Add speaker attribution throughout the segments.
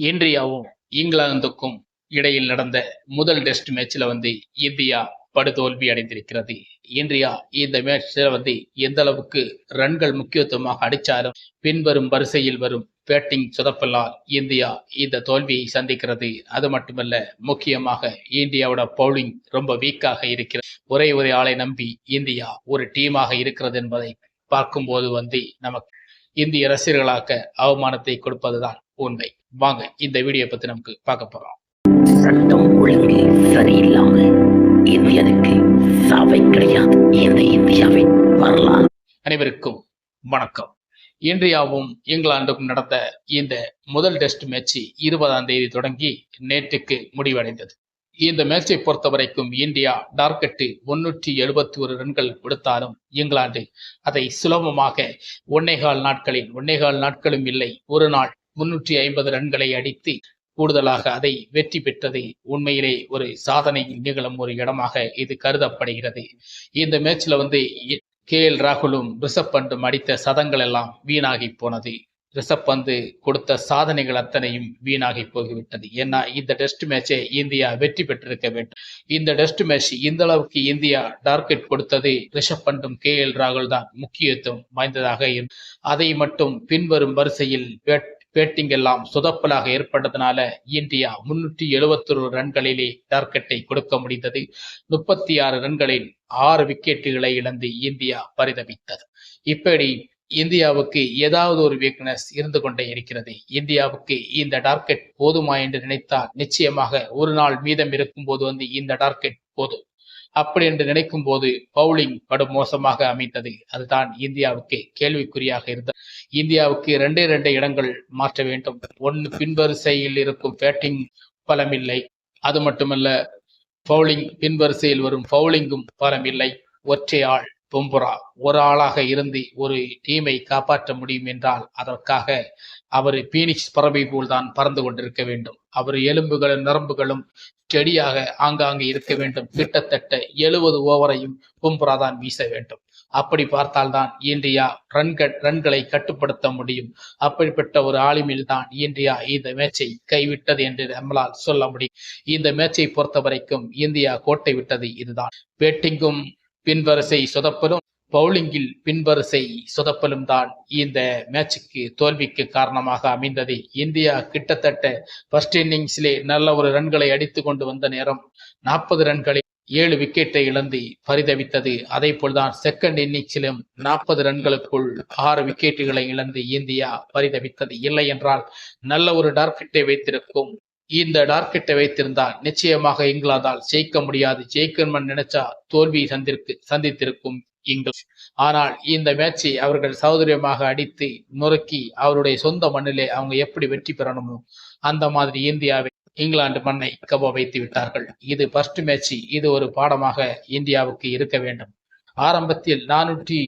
Speaker 1: இந்தியாவும் இங்கிலாந்துக்கும் இடையில் நடந்த முதல் டெஸ்ட் மேட்ச்ல வந்து இந்தியா படுதோல்வி அடைந்திருக்கிறது. இந்தியா இந்த மேட்ச்ல வந்து எந்த அளவுக்கு ரன்கள் முக்கியத்துவமாக அடித்தாலும் பின்வரும் வரிசையில் வரும் பேட்டிங் சுதப்பலால் இந்தியா இந்த தோல்வியை சந்திக்கிறது. அது மட்டுமல்ல முக்கியமாக இந்தியாவோட பவுலிங் ரொம்ப வீக்காக இருக்கிறது ஒரே ஒரே ஆளை நம்பி இந்தியா ஒரு டீமாக இருக்கிறது என்பதை பார்க்கும்போது வந்து நமக்கு இந்திய ரசிகர்களாக அவமானத்தை கொடுப்பதுதான் உண்மை. வாங்க இந்த வீடியோ பத்தி நமக்கு பார்க்க போறோம்.
Speaker 2: சட்டம் ஒழுங்கு சரியில்லாம இந்தியனுக்கு சாவை கிடையாது. இந்த இந்தியாவின் வரலாறு.
Speaker 1: அனைவருக்கும் வணக்கம். இந்தியாவும் இங்கிலாந்துக்கும் நடந்த இந்த முதல் டெஸ்ட் மேட்ச் இருபதாம் தேதி தொடங்கி நேற்றுக்கு முடிவடைந்தது. இந்த மேட்சை பொறுத்த வரைக்கும் இந்தியா டார்கெட்டு முன்னூற்றி எழுபத்தி ஒரு ரன்கள் கொடுத்தாலும் இங்கிலாந்து அதை சுலபமாக ஒன்னேகால் நாட்களில் ஒன்னேகால் நாட்களும் இல்லை ஒரு நாள் முன்னூற்றி ஐம்பது ரன்களை அடித்து கூடுதலாக அதை வெற்றி பெற்றது. உண்மையிலே ஒரு சாதனை நிகழும் ஒரு இடமாக இது கருதப்படுகிறது. இந்த மேட்ச்ல வந்து கே எல் ராகுலும் ரிஷப் பண்டும் அடித்த சதங்கள் எல்லாம் வீணாகி போனது. ரிஷப் பந்து கொடுத்த சாதனைகள் அத்தனையும் வீணாகி போய்விட்டது ஏன்னா இந்த டெஸ்ட் மேட்சை இந்தியா வெற்றி பெற்றிருக்க வேண்டும். இந்த டெஸ்ட் மேட்ச் இந்த அளவுக்கு இந்தியா டார்கெட் கொடுத்தது ரிஷப் பண்டும் கே எல் ராகுல் தான் முக்கியத்துவம் வாய்ந்ததாக அதை மட்டும் பின்வரும் வரிசையில் பேட்டிங் எல்லாம் சொதப்பலாக ஏற்பட்டதனால இந்தியா முன்னூற்றி எழுபத்தொரு ரன்களிலே டார்கெட்டை கொடுக்க முடிந்தது. முப்பத்தி ஆறு ரன்களில் ஆறு விக்கெட்டுகளை இழந்து இந்தியா பரிதவித்தது இப்படி இந்தியாவுக்கு ஏதாவது ஒரு வீக்னஸ் இருந்து கொண்டே இருக்கிறது. இந்தியாவுக்கு இந்த டார்கெட் போதுமா என்று நினைத்தால் நிச்சயமாக ஒரு நாள் மீதம் இருக்கும்போது வந்து இந்த டார்கெட் போதும். அப்படி என்று நினைக்கும் போது பவுலிங் படும் மோசமாக அமைந்தது அதுதான் இந்தியாவுக்கு கேள்விக்குறியாக இருந்தது. இந்தியாவுக்கு ரெண்டே ரெண்டு இடங்கள் மாற்ற வேண்டும். ஒன்று பின்வரிசையில் இருக்கும் பேட்டிங் பலமில்லை. அது மட்டுமல்ல பவுலிங் பின்வரிசையில் வரும் பவுலிங்கும் பலமில்லை. ஒற்றை ஆள் பொம்புரா. ஒரு ஆளாக இருந்து ஒரு டீமை காப்பாற்ற முடியும் என்றால் அதற்காக அவர் பீனிக்ஸ் பறவை போல் தான் பறந்து கொண்டிருக்க வேண்டும். அவர் எலும்புகளும் நரம்புகளும் செடியாக ஆங்காங்கு இருக்க வேண்டும். கிட்டத்தட்ட எழுபது ஓவரையும் பும்ரா தான் வீச வேண்டும். அப்படி பார்த்தால்தான் இந்தியா ரன்கள் ரன்களை கட்டுப்படுத்த முடியும். அப்படிப்பட்ட ஒரு ஆளுமையில் தான் இந்தியா இந்த மேட்சை கைவிட்டது என்று நம்மளால் சொல்ல முடியும். இந்த மேட்சை பொறுத்த வரைக்கும் இந்தியா கோட்டை விட்டது இதுதான். பேட்டிங்கும் பின்வரிசை சொதப்பலும் பவுலிங்கில் பின்வரிசை சொதப்பலும் தான் இந்த மேட்சுக்கு தோல்விக்கு காரணமாக அமைந்தது. இந்தியா கிட்டத்தட்ட ஃபர்ஸ்ட் இன்னிங்ஸிலே நல்ல ஒரு ரன்களை அடித்து கொண்டு வந்த நேரம் நாற்பது ரன்களை ஏழு விக்கெட்டை இழந்து பரிதவித்தது. அதே போல்தான் செகண்ட் இன்னிங்ஸிலும் நாற்பது ரன்களுக்குள் ஆறு விக்கெட்டுகளை இழந்து இந்தியா பரிதவித்தது. இல்லை என்றால் நல்ல ஒரு டார்கெட்டை வைத்திருக்கும். இந்த டார்கெட்டை வைத்திருந்தால் நிச்சயமாக இங்கிலாந்தால் ஜெயிக்க முடியாது. ஜெயிக்கணும்னு நினைச்சா தோல்வி சந்திருக்கு சந்தித்திருக்கும். இங்கிலாந்து ஆனால் இந்த மேட்சை அவர்கள் சௌகரியமாக அடித்து நொறுக்கி அவருடைய சொந்த மண்ணிலே அவங்க எப்படி வெற்றி பெறணுமோ அந்த மாதிரி இந்தியாவை இங்கிலாந்து மண்ணை கப வைத்து விட்டார்கள். இது ஃபர்ஸ்ட் மேட்ச் இது ஒரு பாடமாக இந்தியாவுக்கு இருக்க வேண்டும். ஆரம்பத்தில் நானூற்றி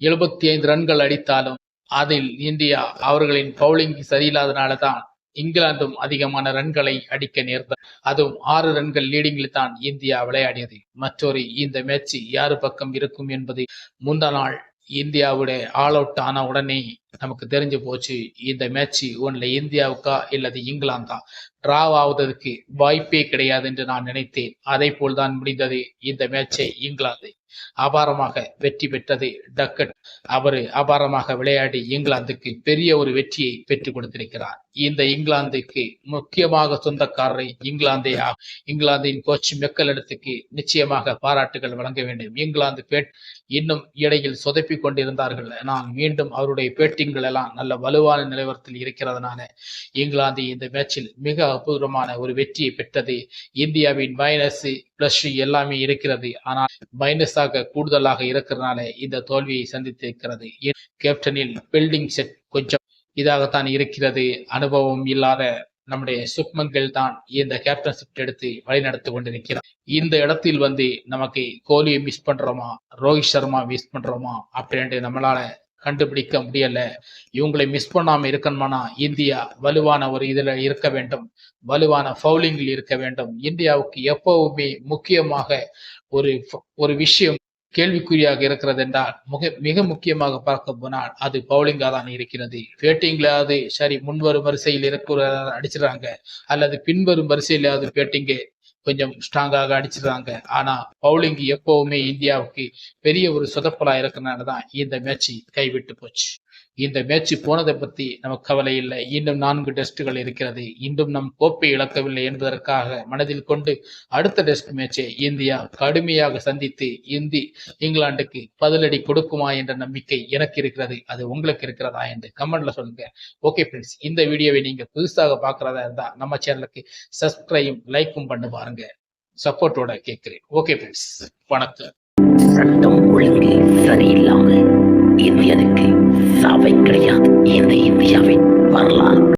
Speaker 1: எழுபத்தி ஐந்து ரன்கள் அடித்தாலும் அதில் இந்தியா அவர்களின் பவுலிங் சரியில்லாதனால தான் இங்கிலாந்தும் அதிகமான ரன்களை அடிக்க நேர்ந்தது அதுவும் ஆறு ரன்கள் லீடிங்கில் தான் இந்தியா விளையாடியது. மற்றொரு இந்த மேட்ச் யாரு பக்கம் இருக்கும் என்பது முந்த நாள் இந்தியாவுடைய ஆல் அவுட் ஆன உடனே நமக்கு தெரிஞ்சு போச்சு இந்த மேட்ச் ஒன்ல இந்தியாவுக்கா இல்லது இங்கிலாந்தா? டிராவ் ஆவதற்கு வாய்ப்பே கிடையாது என்று நான் நினைத்தேன். அதே போல் தான் முடிந்தது. இந்த மேட்சை இங்கிலாந்து அபாரமாக வெற்றி பெற்றது. டக்கட் அவர் அபாரமாக விளையாடி இங்கிலாந்துக்கு பெரிய ஒரு வெற்றியை பெற்றுக் கொடுத்திருக்கிறார். இந்த இங்கிலாந்துக்கு முக்கியமாக சொந்தக்காரரை இங்கிலாந்தே ஆ- இங்கிலாந்தின் கோச் மெக்கலிடத்துக்கு நிச்சயமாக பாராட்டுகள் வழங்க வேண்டும். இங்கிலாந்து பேட் இன்னும் இடையில் சொதப்பிக் கொண்டிருந்தார்கள். நான் மீண்டும் அவருடைய பேட்டி டீம்கள் எல்லாம் நல்ல வலுவான நிலவரத்தில் இருக்கிறதுனால இங்கிலாந்து இந்த மேட்சில் மிக அற்புதமான ஒரு வெற்றியை பெற்றது. இந்தியாவின் மைனஸ் பிளஸ் எல்லாமே இருக்கிறது. ஆனால் மைனஸாக கூடுதலாக இருக்கிறதுனால இந்த தோல்வியை சந்தித்திருக்கிறது. கேப்டனில் பில்டிங் செட் கொஞ்சம் இதாகத்தான் இருக்கிறது. அனுபவம் இல்லாத நம்முடைய சுக்மங்கள் தான் இந்த கேப்டன்ஷிப் எடுத்து வழிநடத்தி கொண்டிருக்கிறார். இந்த இடத்தில் வந்து நமக்கு கோலியை மிஸ் பண்றோமா? ரோஹித் சர்மா மிஸ் பண்றோமா? அப்படின்ட்டு நம்மளால கண்டுபிடிக்க முடியல. இவங்களை மிஸ் பண்ணாம இருக்கணுமானா இந்தியா வலுவான ஒரு இதுல இருக்க வேண்டும். வலுவான ஃபவுலிங்கில் இருக்க வேண்டும். இந்தியாவுக்கு எப்பவுமே முக்கியமாக ஒரு ஒரு விஷயம் கேள்விக்குறியாக இருக்கிறது என்றால் மிக மிக முக்கியமாக பார்க்க போனால் அது பவுலிங்கா தான் இருக்கிறது. பேட்டிங்லாவது சரி முன்வரும் வரிசையில் இருக்கிற அடிச்சிடறாங்க. அல்லது பின்வரும் வரிசையிலாவது பேட்டிங்கு கொஞ்சம் ஸ்ட்ராங்காக அடிச்சிருந்தாங்க ஆனா பவுலிங் எப்பவுமே இந்தியாவுக்கு பெரிய ஒரு சொதப்பலா இருக்கிறனால தான் இந்த மேட்ச் கைவிட்டு போச்சு. இந்த மேட்ச் போனதை பத்தி நமக்கு கவலை இல்லை. இன்னும் நான்கு டெஸ்ட்டுகள் இருக்கிறது. இன்னும் நம் கோப்பை இழக்கவில்லை என்பதற்காக மனதில் கொண்டு அடுத்த டெஸ்ட் மேட்சை இந்தியா கடுமையாக சந்தித்து இந்தி இங்கிலாந்துக்கு பதிலடி கொடுக்குமா என்ற நம்பிக்கை எனக்கு இருக்கிறது. அது உங்களுக்கு இருக்கிறதா என்று கமெண்ட்ல சொல்லுங்க. ஓகே ஃப்ரெண்ட்ஸ் இந்த வீடியோவை நீங்க புதுசாக பாக்குறதா இருந்தா நம்ம சேனலுக்கு சப்ஸ்கிரையும் லைக்கும் பண்ணு பாருங்க. சப்போர்ட்டோட கேட்கிறேன். ஓகே ஃப்ரெண்ட்ஸ் வணக்கம்.
Speaker 2: சட்டம் சரியில்லாமல் இந்தியனுக்கு சாவை கிடையாது. இந்த இந்தியாவின் வரலாறு.